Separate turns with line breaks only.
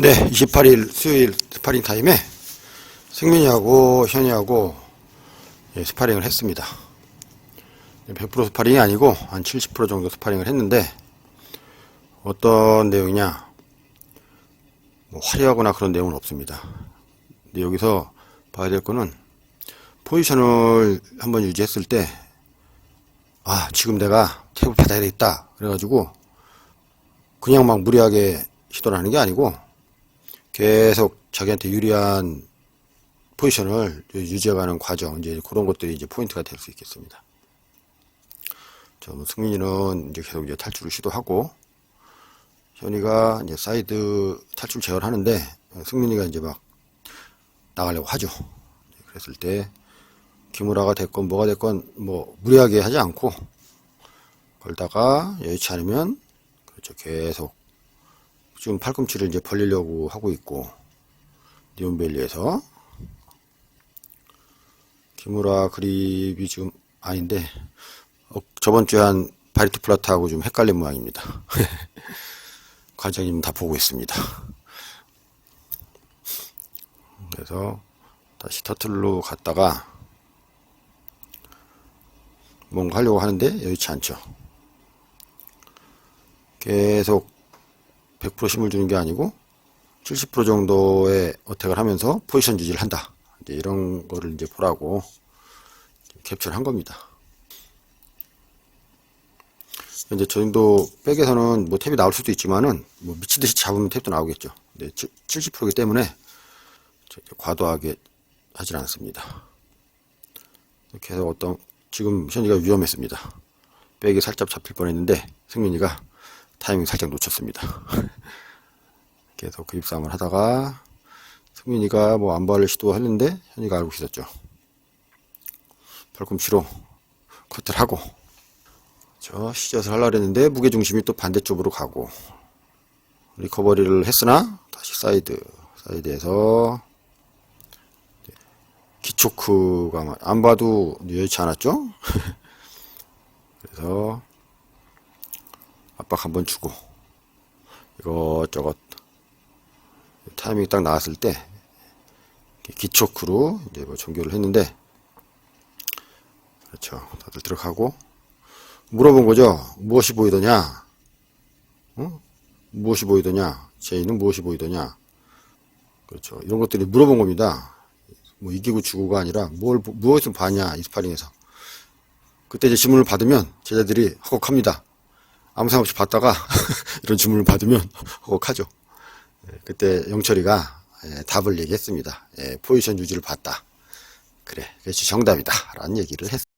네, 28일 수요일 스파링 타임에 승민이하고 현이하고 예, 스파링을 했습니다. 100% 스파링이 아니고 한 70% 정도 스파링을 했는데 어떤 내용이냐 뭐 화려하거나 그런 내용은 없습니다. 근데 여기서 봐야 될 거는 포지션을 한번 유지했을 때 아, 지금 내가 탭을 받아야 되겠다. 그래가지고 그냥 막 무리하게 시도를 하는 게 아니고 계속 자기한테 유리한 포지션을 유지해가는 과정, 이제 그런 것들이 이제 포인트가 될 수 있겠습니다. 저뭐 승민이는 이제 계속 이제 탈출을 시도하고, 현이가 이제 사이드 탈출 제어를 하는데, 승민이가 이제 막 나가려고 하죠. 그랬을 때, 기무라가 됐건 뭐가 됐건 뭐 무리하게 하지 않고, 걸다가 여의치 않으면, 그렇죠. 계속 지금 팔꿈치를 이제 벌리려고 하고 있고 니온벨리에서 기무라 그립이 지금 아닌데 어, 저번 주에 한 바리트 플라트하고 좀 헷갈린 모양입니다. 과장님 다 보고 있습니다. 그래서 다시 터틀로 갔다가 뭔가 하려고 하는데 여의치 않죠. 계속 100% 힘을 주는 게 아니고 70% 정도의 어택을 하면서 포지션 유지를 한다. 이제 이런 거를 이제 보라고 캡처를 한 겁니다. 이제 저 정도 백에서는 뭐 탭이 나올 수도 있지만은 뭐 미치듯이 잡으면 탭도 나오겠죠. 근데 70%이기 때문에 과도하게 하질 않습니다. 계속 어떤 지금 현이가 위험했습니다. 백이 살짝 잡힐 뻔했는데 승민이가 타이밍 살짝 놓쳤습니다. 계속 그입 싸움을 하다가 승민이가 뭐 안발을 시도했는데 현이가 알고 있었죠. 팔꿈치로 커트를 하고 저 시젓을 하려고 했는데 무게중심이 또 반대쪽으로 가고 리커버리를 했으나 다시 사이드 사이드에서 기초크가 안 봐도 여의치 않았죠? 그래서 압박 한번 주고 이것저것 타이밍이 딱 나왔을 때 기초크로 이제 뭐 종교를 했는데 그렇죠. 다들 들어가고 물어본 거죠. 무엇이 보이더냐? 어? 무엇이 보이더냐? 제이는 무엇이 보이더냐? 그렇죠. 이런 것들이 물어본 겁니다. 뭐 이기고 주고가 아니라 뭘 무엇을 봤냐 이스파링에서. 그때 이제 질문을 받으면 제자들이 허걱합니다 아무 생각 없이 봤다가 이런 질문을 받으면 허걱하죠. 예, 그때 영철이가 예, 답을 얘기했습니다. 예, 포지션 유지를 봤다. 그래, 그렇지 정답이다. 라는 얘기를 했습니다.